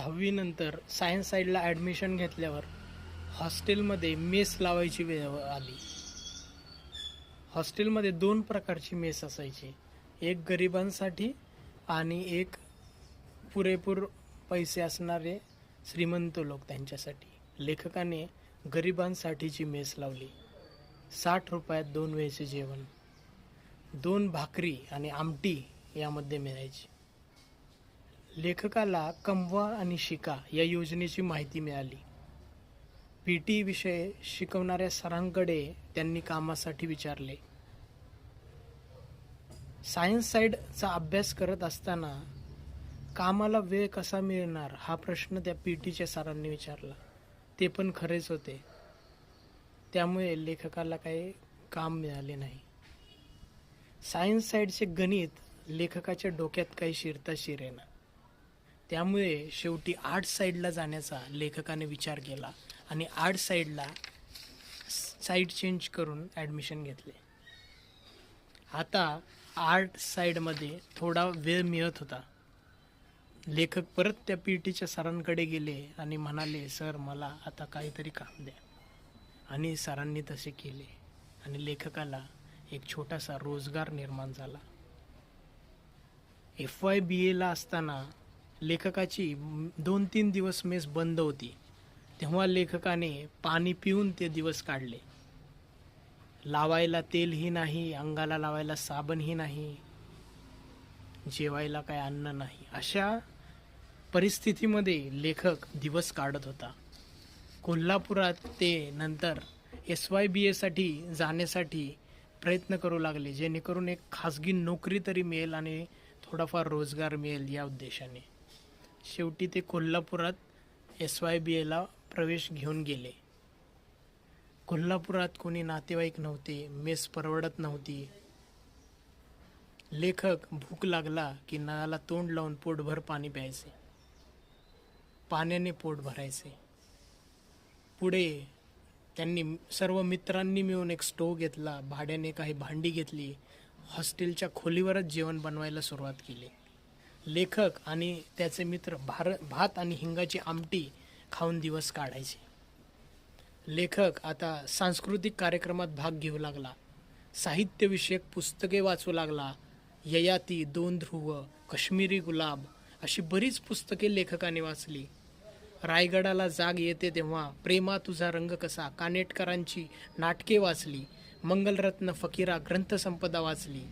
दहावीनंतर सायन्स साईडला ॲडमिशन घेतल्यावर हॉस्टेलमध्ये मेस लावायची वेळ आली. हॉस्टेलमध्ये दोन प्रकारची मेस असायची. एक गरिबांसाठी आणि एक पुरेपूर पैसे असणारे श्रीमंत लोक त्यांच्यासाठी. लेखकाने गरिबांसाठीची मेस लावली. साठ रुपयात दोन वेळेचे जेवण दोन भाकरी आणि आमटी यामध्ये मिळायची. लेखकाला कमवा आणि शिका या योजनेची माहिती मिळाली. पी टी विषय शिकवणाऱ्या सरांकडे त्यांनी कामासाठी विचारले. सायन्स साईडचा अभ्यास करत असताना कामाला वेळ कसा मिळणार हा प्रश्न त्या पी टीच्या सरांनी विचारला. ते पण खरेच होते. त्यामुळे लेखकाला काही काम मिळाले नाही. सायन्स साईडचे गणित लेखकाच्या डोक्यात काही शिरता शिरेना. त्यामुळे शेवटी आर्ट साईडला जाण्याचा लेखकाने विचार केला आणि आर्ट साईडला साईड चेंज करून ॲडमिशन घेतले. आता आर्ट साईडमध्ये थोडा वेळ मिळत होता. लेखक परत त्या पी टीच्या सरांकडे गेले आणि म्हणाले सर मला आता काहीतरी काम द्या. आणि सरांनी तसे केले आणि लेखकाला एक छोटासा रोजगार निर्माण झाला. एफ वाय बी एला असताना लेखकाची दोन तीन दिवस मेस बंद होती तेव्हा लेखकाने पाणी पिऊन ते दिवस काढले. लावायला तेलही नाही अंगाला लावायला साबणही नाही जेवायला काय अन्न नाही. अशा परिस्थितीमध्ये लेखक दिवस काढत होता. कोल्हापुरात ते नंतर एस वाय बी एसाठी जाण्यासाठी प्रयत्न करू लागले जेणेकरून एक खाजगी नोकरी तरी मिळेल आणि थोडाफार रोजगार मिळेल या उद्देशाने. शेवटी ते कोल्हापुरात एस वाय बी एला प्रवेश घेऊन गेले. कोल्हापुरात कोणी नातेवाईक नव्हते मेस परवडत नव्हती. लेखक भूक लागला की नळाला तोंड लावून पोटभर पाणी प्यायचे. पाण्याने पोट भरायचे. पुढे त्यांनी सर्व मित्रांनी मिळून एक स्टोव घेतला भाड्याने काही भांडी घेतली हॉस्टेलच्या खोलीवरच जेवण बनवायला सुरुवात केली. लेखक आणि त्याचे मित्र भार भात आणि हिंगाची आमटी खाऊन दिवस काढायचे. लेखक आता सांस्कृतिक कार्यक्रमात भाग घेऊ लागला. साहित्यविषयक पुस्तके वाचू लागला. ययाती दोन ध्रुव कश्मीरी गुलाब अशी बरीच पुस्तके लेखकाने वाचली. रायगडाला जाग येते तेव्हा प्रेमा तुझा रंग कसा? कानेटकरांची नाटके वाचली. मंगलरत्न फकीरा ग्रंथसंपदा वाचली.